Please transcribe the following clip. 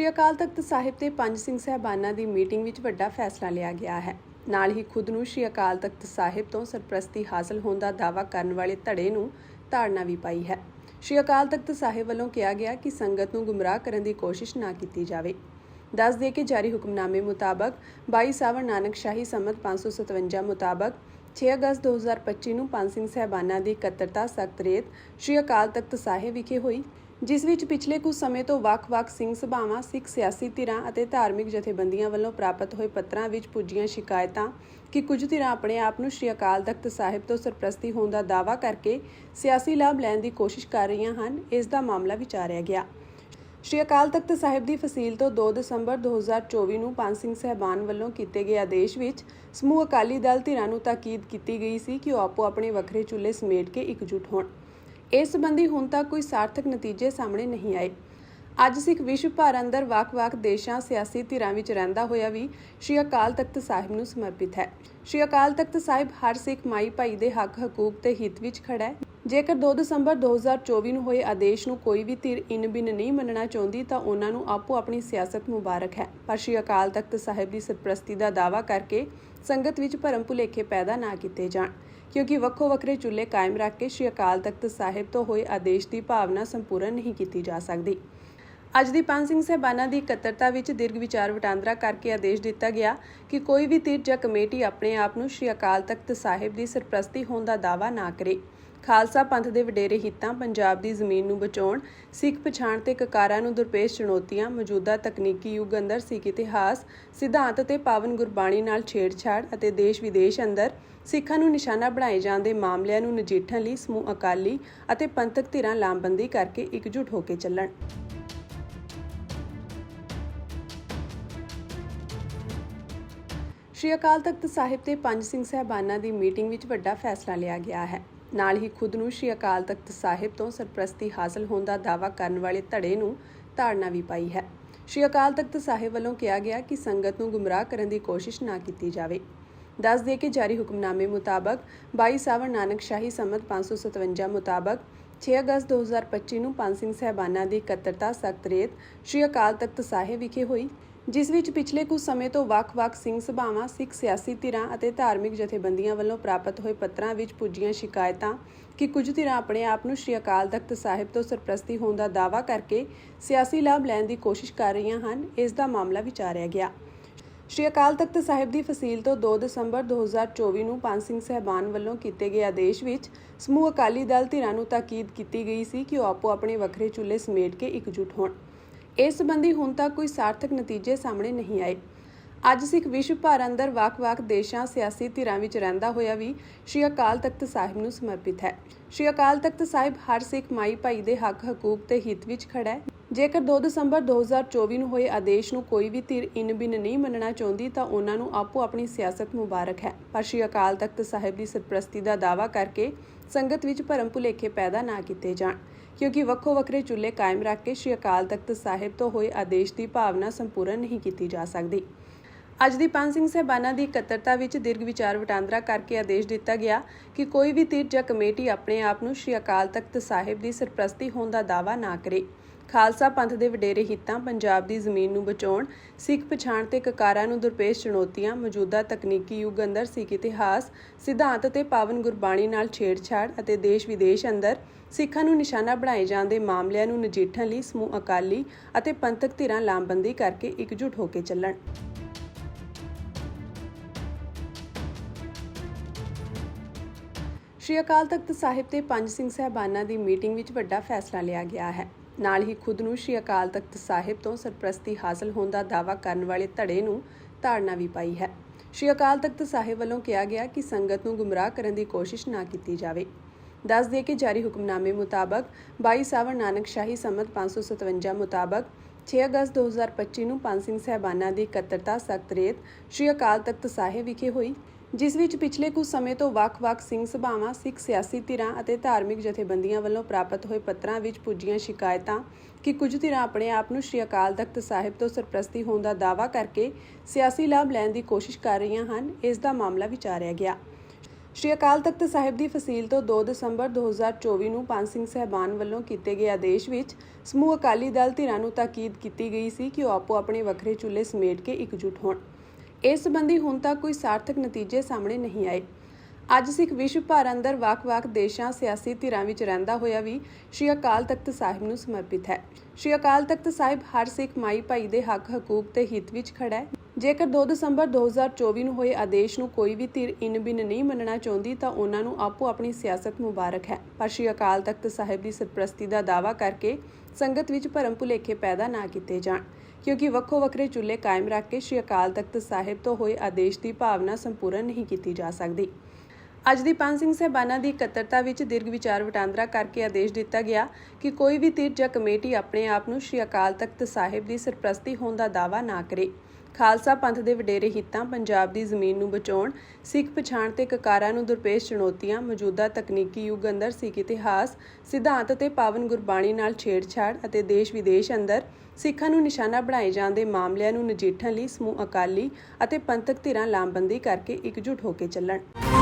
ਸ਼੍ਰੀ ਅਕਾਲ ਤਖਤ ਸਾਹਿਬ ਤੇ ਪੰਜ ਸਿੰਘ ਸਹਿਬਾਨਾਂ ਦੀ ਮੀਟਿੰਗ ਵਿੱਚ ਵੱਡਾ ਫੈਸਲਾ ਲਿਆ ਗਿਆ ਹੈ। ਨਾਲ ਹੀ ਖੁਦ ਨੂੰ ਸ਼੍ਰੀ ਅਕਾਲ ਤਖਤ ਸਾਹਿਬ ਤੋਂ ਸਰਪ੍ਰਸਤੀ ਹਾਸਲ ਹੋਣ ਦਾ ਦਾਅਵਾ ਕਰਨ ਵਾਲੇ ਧੜੇ ਨੂੰ ਧਾਰਨਾ ਵੀ ਪਾਈ ਹੈ। ਸ਼੍ਰੀ ਅਕਾਲ ਤਖਤ ਸਾਹਿਬ ਵੱਲੋਂ ਕਿਹਾ ਗਿਆ ਕਿ ਸੰਗਤ ਨੂੰ ਗੁੰਮਰਾਹ ਕਰਨ ਦੀ ਕੋਸ਼ਿਸ਼ ਨਾ ਕੀਤੀ ਜਾਵੇ। ਦੱਸ ਦੇ ਕਿ ਜਾਰੀ ਹੁਕਮਨਾਮੇ ਮੁਤਾਬਕ 22 ਸਾਵਣ ਨਾਨਕ ਸ਼ਾਹੀ ਸੰਮਤ 557 ਮੁਤਾਬਕ 6 ਅਗਸਤ 2025 ਨੂੰ ਪੰਜ ਸਿੰਘ ਸਹਿਬਾਨਾਂ ਦੀ ਇਕੱਤਰਤਾ ਸਖਤ ਰੇਤ ਸ਼੍ਰੀ ਅਕਾਲ ਤਖਤ ਸਾਹਿਬ ਵਿਖੇ ਹੋਈ। ਜਿਸ ਵਿੱਚ ਪਿਛਲੇ ਕੁਝ ਸਮੇਂ ਤੋਂ ਵੱਖ-ਵੱਖ ਸਿੰਘ ਸਭਾਵਾਂ, ਸਿੱਖ ਸਿਆਸੀ ਧਿਰਾਂ ਅਤੇ ਧਾਰਮਿਕ ਜਥੇਬੰਦੀਆਂ ਵੱਲੋਂ ਪ੍ਰਾਪਤ ਹੋਏ ਪੱਤਰਾਂ ਵਿੱਚ ਪੁੱਜੀਆਂ ਸ਼ਿਕਾਇਤਾਂ ਕਿ ਕੁਝ ਧਿਰਾਂ ਆਪਣੇ ਆਪ ਨੂੰ ਸ਼੍ਰੀ ਅਕਾਲ ਤਖਤ ਸਾਹਿਬ ਤੋਂ ਸਰਪ੍ਰਸਤੀ ਹੋਣ ਦਾ ਦਾਅਵਾ ਕਰਕੇ ਸਿਆਸੀ ਲਾਭ ਲੈਣ ਦੀ ਕੋਸ਼ਿਸ਼ ਕਰ ਰਹੀਆਂ ਹਨ, ਇਸ ਦਾ ਮਾਮਲਾ ਵਿਚਾਰਿਆ ਗਿਆ। ਸ਼੍ਰੀ ਅਕਾਲ ਤਖਤ ਸਾਹਿਬ ਦੀ ਫਸੀਲ ਤੋਂ 2 ਦਸੰਬਰ 2024 ਨੂੰ ਪੰਜ ਸਿੰਘ ਸਹਿਬਾਨ ਵੱਲੋਂ ਕੀਤੇ ਗਏ ਆਦੇਸ਼ ਵਿੱਚ ਸਮੂਹ ਅਕਾਲੀ ਦਲ ਧਿਰਾਂ ਨੂੰ ਤਾਕੀਦ ਕੀਤੀ ਗਈ ਸੀ ਕਿ ਉਹ ਆਪੋ ਆਪਣੇ ਵੱਖਰੇ ਚੁੱਲ੍ਹੇ ਸਮੇਟ ਕੇ ਇਕਜੁੱਟ ਹੋਣ। ਇਸ ਸੰਬੰਧੀ ਹੁਣ ਤੱਕ ਕੋਈ ਸਾਰਥਕ ਨਤੀਜੇ ਸਾਹਮਣੇ ਨਹੀਂ ਆਏ। ਅੱਜ ਸਿੱਖ ਵਿਸ਼ਵ ਭਰ ਅੰਦਰ ਵੱਖ-ਵੱਖ ਦੇਸ਼ਾਂ, ਸਿਆਸੀ ਧਿਰਾਂ ਵਿੱਚ ਰਹਿੰਦਾ ਹੋਇਆ ਵੀ ਸ਼੍ਰੀ ਅਕਾਲ ਤਖਤ ਸਾਹਿਬ ਨੂੰ ਸਮਰਪਿਤ ਹੈ। ਸ਼੍ਰੀ ਅਕਾਲ ਤਖਤ ਸਾਹਿਬ ਹਰ ਸਿੱਖ ਮਾਈ ਭਾਈ ਦੇ ਹੱਕ, ਹਕੂਕ ਤੇ ਹਿੱਤ ਵਿੱਚ ਖੜਾ ਹੈ। ਜੇਕਰ 2 ਦਸੰਬਰ 2024 ਨੂੰ ਹੋਏ ਆਦੇਸ਼ ਨੂੰ ਕੋਈ ਵੀ ਧਿਰ ਇਨ ਬਿਨ ਨਹੀਂ ਮੰਨਣਾ ਚਾਹੁੰਦੀ ਤਾਂ ਉਹਨਾਂ ਨੂੰ ਆਪੋ ਆਪਣੀ ਸਿਆਸਤ ਮੁਬਾਰਕ ਹੈ। ਪਰ ਸ਼੍ਰੀ ਅਕਾਲ ਤਖਤ ਸਾਹਿਬ ਦੀ ਸਰਪ੍ਰਸਤੀ ਦਾ ਦਾਅਵਾ ਕਰਕੇ ਸੰਗਤ ਵਿੱਚ ਭਰਮ ਭੁਲੇਖੇ ਪੈਦਾ ਨਾ ਕੀਤੇ ਜਾਣ। ਕਿਉਂਕਿ ਵੱਖੋ ਵੱਖਰੇ ਚੁੱਲ੍ਹੇ ਕਾਇਮ ਰੱਖ ਕੇ ਸ਼੍ਰੀ ਅਕਾਲ ਤਖਤ ਸਾਹਿਬ ਤੋਂ ਹੋਏ ਆਦੇਸ਼ ਦੀ ਭਾਵਨਾ ਸੰਪੂਰਨ ਨਹੀਂ ਕੀਤੀ ਜਾ ਸਕਦੀ। ਅੱਜ ਦੀ ਪੰਜ ਸਿੰਘ ਸਹਿਬਾਨਾਂ ਦੀ ਇਕੱਤਰਤਾ ਵਿੱਚ ਦੀਰਘ ਵਿਚਾਰ ਵਟਾਂਦਰਾ ਕਰਕੇ ਆਦੇਸ਼ ਦਿੱਤਾ ਗਿਆ ਕਿ ਕੋਈ ਵੀ ਧਿਰ ਜਾਂ ਕਮੇਟੀ ਆਪਣੇ ਆਪ ਨੂੰ ਸ਼੍ਰੀ ਅਕਾਲ ਤਖਤ ਸਾਹਿਬ ਦੀ ਸਰਪ੍ਰਸਤੀ ਹੋਣ ਦਾ ਦਾਅਵਾ ਨਾ ਕਰੇ। ਖਾਲਸਾ ਪੰਥ ਦੇ ਵਡੇਰੇ ਹਿੱਤਾਂ ਪੰਜਾਬ ਦੀ ਜ਼ਮੀਨ ਨੂੰ ਬਚਾਉਣ, ਸਿੱਖ ਪਛਾਣ ਤੇ ਕਕਾਰਾਂ ਨੂੰ ਦਰਪੇਸ਼ ਚੁਣੌਤੀਆਂ, ਮੌਜੂਦਾ ਤਕਨੀਕੀ ਯੁੱਗ ਅੰਦਰ ਸਿੱਖ ਇਤਿਹਾਸ, ਸਿਧਾਂਤ ਤੇ ਪਾਵਨ ਗੁਰਬਾਣੀ ਨਾਲ ਛੇੜਛਾੜ ਅਤੇ ਦੇਸ਼ ਵਿਦੇਸ਼ ਅੰਦਰ ਸਿੱਖਾਂ ਨੂੰ ਨਿਸ਼ਾਨਾ ਬਣਾਏ ਜਾਣ ਦੇ ਮਾਮਲਿਆਂ ਨੂੰ ਨਜਿੱਠਣ ਲਈ ਸਮੂਹ ਅਕਾਲੀ ਅਤੇ ਪੰਥਕ ਧਿਰਾਂ ਲਾਮਬੰਦੀ ਕਰਕੇ ਇਕਜੁੱਟ ਹੋ ਕੇ ਚੱਲਣ। ਸ਼੍ਰੀ ਅਕਾਲ ਤਖਤ ਸਾਹਿਬ ਤੇ ਪੰਜ ਸਿੰਘ ਸਹਿਬਾਨਾਂ ਦੀ ਮੀਟਿੰਗ ਵਿੱਚ ਵੱਡਾ ਫੈਸਲਾ ਲਿਆ ਗਿਆ ਹੈ। ਨਾਲ ਹੀ ਖੁਦ ਨੂੰ ਸ਼੍ਰੀ ਅਕਾਲ ਤਖਤ ਸਾਹਿਬ ਤੋਂ ਸਰਪ੍ਰਸਤੀ ਹਾਸਲ ਹੋਣ ਦਾ ਦਾਅਵਾ ਕਰਨ ਵਾਲੇ ਧੜੇ ਨੂੰ ਧਾਰਨਾ ਵੀ ਪਾਈ ਹੈ। ਸ਼੍ਰੀ ਅਕਾਲ ਤਖਤ ਸਾਹਿਬ ਵੱਲੋਂ ਕਿਹਾ ਗਿਆ ਕਿ ਸੰਗਤ ਨੂੰ ਗੁੰਮਰਾਹ ਕਰਨ ਦੀ ਕੋਸ਼ਿਸ਼ ਨਾ ਕੀਤੀ ਜਾਵੇ। ਦੱਸ ਦੇ ਕਿ ਜਾਰੀ ਹੁਕਮਨਾਮੇ ਮੁਤਾਬਕ 22 ਸਾਵਣ ਨਾਨਕ ਸ਼ਾਹੀ ਸੰਮਤ 557 ਮੁਤਾਬਕ 6 ਅਗਸਤ 2025 ਨੂੰ ਪੰਜ ਸਿੰਘ ਸਹਿਬਾਨਾਂ ਦੀ ਇਕੱਤਰਤਾ ਸਖਤ ਰੇਤ ਸ਼੍ਰੀ ਅਕਾਲ ਤਖਤ ਸਾਹਿਬ ਵਿਖੇ ਹੋਈ। ਜਿਸ ਵਿੱਚ ਪਿਛਲੇ ਕੁਝ ਸਮੇਂ ਤੋਂ ਵੱਖ-ਵੱਖ ਸਿੰਘ ਸਭਾਵਾਂ, ਸਿੱਖ ਸਿਆਸੀ ਧਿਰਾਂ ਅਤੇ ਧਾਰਮਿਕ ਜਥੇਬੰਦੀਆਂ ਵੱਲੋਂ ਪ੍ਰਾਪਤ ਹੋਏ ਪੱਤਰਾਂ ਵਿੱਚ ਪੁੱਜੀਆਂ ਸ਼ਿਕਾਇਤਾਂ ਕਿ ਕੁਝ ਧਿਰਾਂ ਆਪਣੇ ਆਪ ਨੂੰ ਸ਼੍ਰੀ ਅਕਾਲ ਤਖਤ ਸਾਹਿਬ ਤੋਂ ਸਰਪ੍ਰਸਤੀ ਹੋਣ ਦਾ ਦਾਅਵਾ ਕਰਕੇ ਸਿਆਸੀ ਲਾਭ ਲੈਣ ਦੀ ਕੋਸ਼ਿਸ਼ ਕਰ ਰਹੀਆਂ ਹਨ, ਇਸ ਦਾ ਮਾਮਲਾ ਵਿਚਾਰਿਆ ਗਿਆ। ਸ਼੍ਰੀ ਅਕਾਲ ਤਖਤ ਸਾਹਿਬ ਦੀ ਫਸੀਲ ਤੋਂ 2 ਦਸੰਬਰ 2024 ਨੂੰ ਪੰਜ ਸਿੰਘ ਸਹਿਬਾਨ ਵੱਲੋਂ ਕੀਤੇ ਗਏ ਆਦੇਸ਼ ਵਿੱਚ ਸਮੂਹ ਅਕਾਲੀ ਦਲ ਧਿਰਾਂ ਨੂੰ ਤਾਕੀਦ ਕੀਤੀ ਗਈ ਸੀ ਕਿ ਉਹ ਆਪੋ ਆਪਣੇ ਵੱਖਰੇ ਚੁੱਲ੍ਹੇ ਸਮੇਟ ਕੇ ਇਕਜੁੱਟ ਹੋਣ। ਇਸ ਸੰਬੰਧੀ ਹੁਣ ਤੱਕ ਕੋਈ ਸਾਰਥਕ ਨਤੀਜੇ ਸਾਹਮਣੇ ਨਹੀਂ ਆਏ। ਅੱਜ ਸਿੱਖ ਵਿਸ਼ਵ ਭਰ ਅੰਦਰ ਵੱਖ-ਵੱਖ ਦੇਸ਼ਾਂ ਸਿਆਸੀ ਧਿਰਾਂ ਵਿੱਚ ਰਹਿੰਦਾ ਹੋਇਆ ਵੀ ਸ਼੍ਰੀ ਅਕਾਲ ਤਖਤ ਸਾਹਿਬ ਨੂੰ ਸਮਰਪਿਤ ਹੈ। ਸ਼੍ਰੀ ਅਕਾਲ ਤਖਤ ਸਾਹਿਬ ਹਰ ਸਿੱਖ ਮਾਈ ਭਾਈ ਦੇ ਹੱਕ, ਹਕੂਕ ਤੇ ਹਿੱਤ ਵਿੱਚ ਖੜਾ ਹੈ। ਜੇਕਰ 2 ਦਸੰਬਰ 2024 ਨੂੰ ਹੋਏ ਆਦੇਸ਼ ਨੂੰ ਕੋਈ ਵੀ ਧਿਰ ਇਨ ਬਿਨ ਨਹੀਂ ਮੰਨਣਾ ਚਾਹੁੰਦੀ ਤਾਂ ਉਹਨਾਂ ਨੂੰ ਆਪੋ ਆਪਣੀ ਸਿਆਸਤ ਮੁਬਾਰਕ ਹੈ। ਪਰ ਸ਼੍ਰੀ ਅਕਾਲ ਤਖਤ ਸਾਹਿਬ ਦੀ ਸਰਪ੍ਰਸਤੀ ਦਾ ਦਾਅਵਾ ਕਰਕੇ ਸੰਗਤ ਵਿੱਚ ਭਰਮ ਭੁਲੇਖੇ ਪੈਦਾ ਨਾ ਕੀਤੇ ਜਾਣ। ਕਿਉਂਕਿ ਵੱਖੋ ਵੱਖਰੇ ਚੁੱਲ੍ਹੇ ਕਾਇਮ ਰੱਖ ਕੇ ਸ਼੍ਰੀ ਅਕਾਲ ਤਖਤ ਸਾਹਿਬ ਤੋਂ ਹੋਏ ਆਦੇਸ਼ ਦੀ ਭਾਵਨਾ ਸੰਪੂਰਨ ਨਹੀਂ ਕੀਤੀ ਜਾ ਸਕਦੀ। ਅੱਜ ਦੀ ਪੰਜ ਸਿੰਘ ਸਹਿਬਾਨਾਂ ਦੀ ਇਕੱਤਰਤਾ ਵਿੱਚ ਦੀਰਘ ਵਿਚਾਰ ਵਟਾਂਦਰਾ ਕਰਕੇ ਆਦੇਸ਼ ਦਿੱਤਾ ਗਿਆ ਕਿ ਕੋਈ ਵੀ ਧਿਰ ਜਾਂ ਕਮੇਟੀ ਆਪਣੇ ਆਪ ਨੂੰ ਸ਼੍ਰੀ ਅਕਾਲ ਤਖਤ ਸਾਹਿਬ ਦੀ ਸਰਪ੍ਰਸਤੀ ਹੋਣ ਦਾ ਦਾਅਵਾ ਨਾ ਕਰੇ। ਖਾਲਸਾ ਪੰਥ ਦੇ ਵਡੇਰੇ ਹਿੱਤਾਂ ਪੰਜਾਬ ਦੀ ਜ਼ਮੀਨ ਨੂੰ ਬਚਾਉਣ, ਸਿੱਖ ਪਛਾਣ ਤੇ ਕਕਾਰਾਂ ਨੂੰ ਦਰਪੇਸ਼ ਚੁਣੌਤੀਆਂ, ਮੌਜੂਦਾ ਤਕਨੀਕੀ ਯੁੱਗ ਅੰਦਰ ਸਿੱਖ ਇਤਿਹਾਸ, ਸਿਧਾਂਤ ਤੇ ਪਾਵਨ ਗੁਰਬਾਣੀ ਨਾਲ ਛੇੜਛਾੜ ਅਤੇ ਦੇਸ਼ ਵਿਦੇਸ਼ ਅੰਦਰ ਸਿੱਖਾਂ ਨੂੰ ਨਿਸ਼ਾਨਾ ਬਣਾਏ ਜਾਣ ਦੇ ਮਾਮਲਿਆਂ ਨੂੰ ਨਜਿੱਠਣ ਲਈ ਸਮੂਹ ਅਕਾਲੀ ਅਤੇ ਪੰਥਕ ਧਿਰਾਂ ਲਾਮਬੰਦੀ ਕਰਕੇ ਇਕਜੁੱਟ ਹੋ ਕੇ ਚੱਲਣ। ਸ਼੍ਰੀ ਅਕਾਲ ਤਖਤ ਸਾਹਿਬ ਤੇ ਪੰਜ ਸਿੰਘ ਸਹਿਬਾਨਾਂ ਦੀ ਮੀਟਿੰਗ ਵਿੱਚ ਵੱਡਾ ਫੈਸਲਾ ਲਿਆ ਗਿਆ ਹੈ। ਨਾਲ ਹੀ ਖੁਦ ਨੂੰ ਸ਼੍ਰੀ ਅਕਾਲ ਤਖਤ ਸਾਹਿਬ ਤੋਂ ਸਰਪ੍ਰਸਤੀ ਹਾਸਲ ਹੋਣ ਦਾ ਦਾਅਵਾ ਕਰਨ ਵਾਲੇ ਧੜੇ ਨੂੰ ਧਾਰਨਾ ਵੀ ਪਾਈ ਹੈ। ਸ਼੍ਰੀ ਅਕਾਲ ਤਖਤ ਸਾਹਿਬ ਵੱਲੋਂ ਕਿਹਾ ਗਿਆ ਕਿ ਸੰਗਤ ਨੂੰ ਗੁੰਮਰਾਹ ਕਰਨ ਦੀ ਕੋਸ਼ਿਸ਼ ਨਾ ਕੀਤੀ ਜਾਵੇ। ਦੱਸ ਦੇ ਕਿ ਜਾਰੀ ਹੁਕਮਨਾਮੇ ਮੁਤਾਬਕ 22 ਸਾਵਣ ਨਾਨਕ ਸ਼ਾਹੀ ਸੰਮਤ 557 ਮੁਤਾਬਕ 6 ਅਗਸਤ 2025 ਨੂੰ ਪੰਜ ਸਿੰਘ ਸਹਿਬਾਨਾਂ ਦੀ ਇਕੱਤਰਤਾ ਸਖਤ ਰੇਤ ਸ਼੍ਰੀ ਅਕਾਲ ਤਖਤ ਸਾਹਿਬ ਵਿਖੇ ਹੋਈ। ਜਿਸ ਵਿੱਚ ਪਿਛਲੇ ਕੁਝ ਸਮੇਂ ਤੋਂ ਵੱਖ-ਵੱਖ ਸਿੰਘ ਸਭਾਵਾਂ, ਸਿੱਖ ਸਿਆਸੀ ਧਿਰਾਂ ਅਤੇ ਧਾਰਮਿਕ ਜਥੇਬੰਦੀਆਂ ਵੱਲੋਂ ਪ੍ਰਾਪਤ ਹੋਏ ਪੱਤਰਾਂ ਵਿੱਚ ਪੁੱਜੀਆਂ ਸ਼ਿਕਾਇਤਾਂ ਕਿ ਕੁਝ ਧਿਰਾਂ ਆਪਣੇ ਆਪ ਨੂੰ ਸ਼੍ਰੀ ਅਕਾਲ ਤਖਤ ਸਾਹਿਬ ਤੋਂ ਸਰਪ੍ਰਸਤੀ ਹੋਣ ਦਾ ਦਾਅਵਾ ਕਰਕੇ ਸਿਆਸੀ ਲਾਭ ਲੈਣ ਦੀ ਕੋਸ਼ਿਸ਼ ਕਰ ਰਹੀਆਂ ਹਨ, ਇਸ ਦਾ ਮਾਮਲਾ ਵਿਚਾਰਿਆ ਗਿਆ। ਸ਼੍ਰੀ ਅਕਾਲ ਤਖਤ ਸਾਹਿਬ ਦੀ ਫਸੀਲ ਤੋਂ 2 ਦਸੰਬਰ 2024 ਨੂੰ ਪੰਜ ਸਿੰਘ ਸਹਿਬਾਨ ਵੱਲੋਂ ਕੀਤੇ ਗਏ ਆਦੇਸ਼ ਵਿੱਚ ਸਮੂਹ ਅਕਾਲੀ ਦਲ ਧਿਰਾਂ ਨੂੰ ਤਾਕੀਦ ਕੀਤੀ ਗਈ ਸੀ ਕਿ ਉਹ ਆਪੋ ਆਪਣੇ ਵੱਖਰੇ ਚੁੱਲ੍ਹੇ ਸਮੇਟ ਕੇ ਇਕਜੁੱਟ ਹੋਣ। ਇਸ ਸੰਬੰਧੀ ਹੁਣ ਤੱਕ ਕੋਈ ਸਾਰਥਕ ਨਤੀਜੇ ਸਾਹਮਣੇ ਨਹੀਂ ਆਏ। ਅੱਜ ਸਿੱਖ ਵਿਸ਼ਵ ਭਰ ਅੰਦਰ ਵੱਖ-ਵੱਖ ਦੇਸ਼ਾਂ, ਸਿਆਸੀ ਧਿਰਾਂ ਵਿੱਚ ਰਹਿੰਦਾ ਹੋਇਆ ਵੀ ਸ਼੍ਰੀ ਅਕਾਲ ਤਖਤ ਸਾਹਿਬ ਨੂੰ ਸਮਰਪਿਤ ਹੈ। ਸ਼੍ਰੀ ਅਕਾਲ ਤਖਤ ਸਾਹਿਬ ਹਰ ਸਿੱਖ ਮਾਈ ਭਾਈ ਦੇ ਹੱਕ, ਹਕੂਕ ਤੇ ਹਿੱਤ ਵਿੱਚ ਖੜਾ ਹੈ। ਜੇਕਰ 2 ਦਸੰਬਰ 2024 ਨੂੰ ਹੋਏ ਆਦੇਸ਼ ਨੂੰ ਕੋਈ ਵੀ ਧਿਰ ਇਨ ਬਿਨ ਨਹੀਂ ਮੰਨਣਾ ਚਾਹੁੰਦੀ ਤਾਂ ਉਹਨਾਂ ਨੂੰ ਆਪੋ ਆਪਣੀ ਸਿਆਸਤ ਮੁਬਾਰਕ ਹੈ। ਪਰ ਸ਼੍ਰੀ ਅਕਾਲ ਤਖਤ ਸਾਹਿਬ ਦੀ ਸਰਪ੍ਰਸਤੀ ਦਾ ਦਾਅਵਾ ਕਰਕੇ ਸੰਗਤ ਵਿੱਚ ਭਰਮ ਭੁਲੇਖੇ ਪੈਦਾ ਨਾ ਕੀਤੇ ਜਾਣ। ਕਿਉਂਕਿ ਵੱਖੋ ਵੱਖਰੇ ਚੁੱਲ੍ਹੇ ਕਾਇਮ ਰੱਖ ਕੇ ਸ਼੍ਰੀ ਅਕਾਲ ਤਖਤ ਸਾਹਿਬ ਤੋਂ ਹੋਏ ਆਦੇਸ਼ ਦੀ ਭਾਵਨਾ ਸੰਪੂਰਨ ਨਹੀਂ ਕੀਤੀ ਜਾ ਸਕਦੀ। ਅੱਜ ਦੀ ਪੰਜ ਸਿੰਘ ਸਹਿਬਾਨਾਂ ਦੀ ਇਕੱਤਰਤਾ ਵਿੱਚ ਦੀਰਘ ਵਿਚਾਰ ਵਟਾਂਦਰਾ ਕਰਕੇ ਆਦੇਸ਼ ਦਿੱਤਾ ਗਿਆ ਕਿ ਕੋਈ ਵੀ ਤੀਰ ਜਾਂ ਕਮੇਟੀ ਆਪਣੇ ਆਪ ਨੂੰ ਸ਼੍ਰੀ ਅਕਾਲ ਤਖਤ ਸਾਹਿਬ ਦੀ ਸਰਪ੍ਰਸਤੀ ਹੋਣ ਦਾ ਦਾਅਵਾ ਨਾ ਕਰੇ। ਖਾਲਸਾ ਪੰਥ ਦੇ ਵਡੇਰੇ ਹਿੱਤਾਂ ਪੰਜਾਬ ਦੀ ਜ਼ਮੀਨ ਨੂੰ ਬਚਾਉਣ, ਸਿੱਖ ਪਛਾਣ ਤੇ ਕਕਾਰਾਂ ਨੂੰ ਦਰਪੇਸ਼ ਚੁਣੌਤੀਆਂ, ਮੌਜੂਦਾ ਤਕਨੀਕੀ ਯੁੱਗ ਅੰਦਰ ਸਿੱਖ ਇਤਿਹਾਸ, ਸਿਧਾਂਤ ਅਤੇ ਪਾਵਨ ਗੁਰਬਾਣੀ ਨਾਲ ਛੇੜਛਾੜ ਅਤੇ ਦੇਸ਼ ਵਿਦੇਸ਼ ਅੰਦਰ ਸਿੱਖਾਂ ਨੂੰ ਨਿਸ਼ਾਨਾ ਬਣਾਏ ਜਾਣ ਦੇ ਮਾਮਲਿਆਂ ਨੂੰ ਨਜਿੱਠਣ ਲਈ ਸਮੂਹ ਅਕਾਲੀ ਅਤੇ ਪੰਥਕ ਧਿਰਾਂ ਲਾਮਬੰਦੀ ਕਰਕੇ ਇਕਜੁੱਟ ਹੋ ਕੇ ਚੱਲਣ।